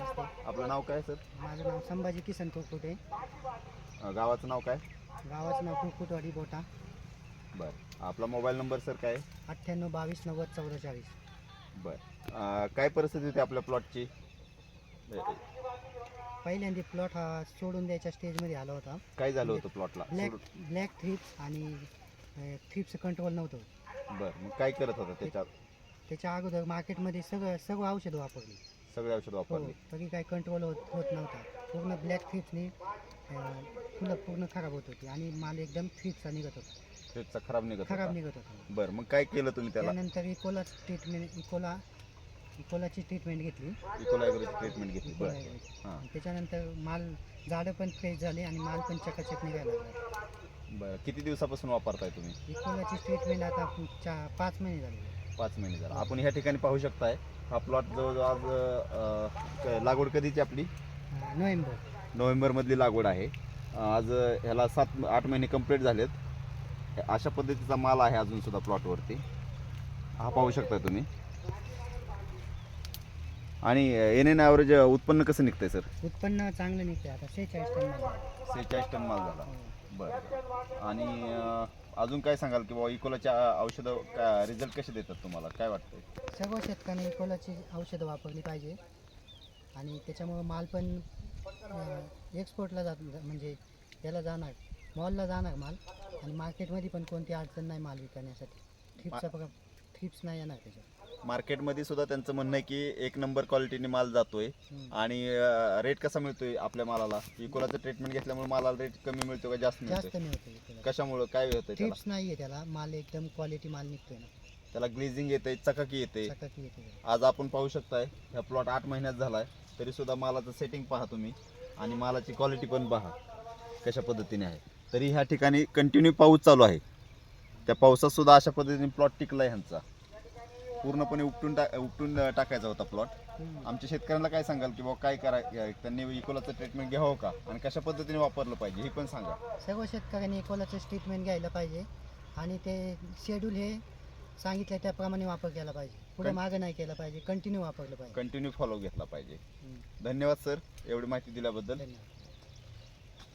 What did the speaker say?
आपलं नाव काय सर? माझं नाव संभाजी किसन कुरकुटे अं, गावाचं नाव काय? गावाचं नाव कुरकुटवाडी बोटा. बरं. आपला मोबाईल नंबर सर काय? अठ्ठ्याण्णव बावीस नव्वद चौवेचाळीस. बरं. अं, काय परिस्थिती होती आपल्या प्लॉटची? पहिल्यांदा प्लॉट हा सोडून द्यायच्या स्टेजमध्ये आला होता. काय झालं होतं प्लॉटला? ब्लॅक ब्लॅक थ्रिप्स आणि थ्रिप्स कंट्रोल नव्हतं. बरं. मग काय करत होता त्याच्यात त्याच्या अगोदर मार्केटमध्ये सगळं सगळं औषधं वापरली. सगळे औषध हो वापरली. तरी काही कंट्रोल होत होत नव्हता. पूर्ण ब्लॅक थ्रिप्सनी फुलं पूर्ण खराब होत होती आणि माल एकदम थ्रिप्सचा निघत होता. त्याचा खराब निघत खराब होता निघत होता. बरं मग काय केलं तुम्ही त्याला? त्यानंतर इकोला ट्रीटमेंट इकोला इकोलाची ट्रीटमेंट घेतली. इकोलायग्रोची ट्रीटमेंट घेतली. इकोला बरं. वगैरे. हां. त्याच्यानंतर माल झाडं पण फ्रेश झाले आणि माल पण चकाचक निघायला लागला. बरं किती दिवसापासून वापरताय तुम्ही? इकोलाची ट्रीटमेंट आता चा पाच महिने झाले. पाच महिने झाला. आपण ह्या ठिकाणी पाहू शकताय हा प्लॉट जवळजवळ आज अं, क- लागवड कधीची आपली? अं, नोव्हेंबर. नोव्हेंबरमधली लागवड आहे. आज ह्याला सात आठ महिने कंप्लीट झालेत. अशा पद्धतीचा माल आहे अजून सुद्धा प्लॉटवरती हा पाहू शकता तुम्ही. आणि एन एन ॲव्हरेज उत्पन्न कसं निघतंय सर? उत्पन्न चांगलं निघते आता सेहेचाळीस टन. सेहेचाळीस टन माल झाला. हो. बरं आणि अजून काय सांगाल की बाबा इकोलाच्या औषधं का रिझल्ट कसे देतात तुम्हाला? काय वाटतंय? सर्व शेतकऱ्यांनी इकोलाची औषधं वापरली पाहिजे. आणि त्याच्यामुळं माल पण एक्सपोर्टला जात म्हणजे याला जाणार मॉलला जाणार माल. आणि मार्केटमध्ये पण कोणती अडचण नाही माल विकण्यासाठी. थ्रिप्सचा थ्रिप्स नाही येणार त्याच्यात. मार्केटमध्ये सुद्धा त्यांचं म्हणणं आहे की एक नंबर क्वालिटीने माल जातोय हम्म. आणि रेट कसा मिळतोय आपल्या मालाला? इकोलाचं ट्रीटमेंट घेतल्यामुळे मालाला रेट कमी मिळतो का जास्त जास्त मिळते कशामुळं? काय त्याला? थ्रिप्स नाही आहे त्याला. माल एकदम क्वालिटी माल निघतोय ना. त्याला ग्लेझिंग येते चकाकी येते चकाकी येते त्याला. आज आपण पाहू शकताय ह्या प्लॉट आठ महिन्यात झालाय तरी सुद्धा मालाचं सेटिंग पहा तुम्ही आणि मालाची क्वालिटी पण पहा कशा पद्धतीने आहे. तरी ह्या ठिकाणी कंटिन्यू पाऊस चालू आहे. त्या पावसात सुद्धा अशा पद्धतीने प्लॉट टिकलाय ह्यांचा. पूर्णपणे उपटून टा उपटून टाकायचा होता प्लॉट. आमच्या शेतकऱ्यांना काय सांगाल की बाबा काय करा त्यांनी इकोलाचं ट्रीटमेंट घ्यावं का? आणि कशा पद्धतीने वापरलं पाहिजे? हे पण सांगा. सर्व शेतकऱ्यांनी इकोलाचं ट्रीटमेंट घ्यायला पाहिजे. आणि ते शेड्यूल हे सांगितलं त्याप्रमाणे वापर केला पाहिजे. पुढे मागं नाही केलं पाहिजे. कंटिन्यू वापरलं पाहिजे. कंटिन्यू फॉलो घेतला पाहिजे. धन्यवाद सर एवढी माहिती दिल्याबद्दल. धन्यवाद.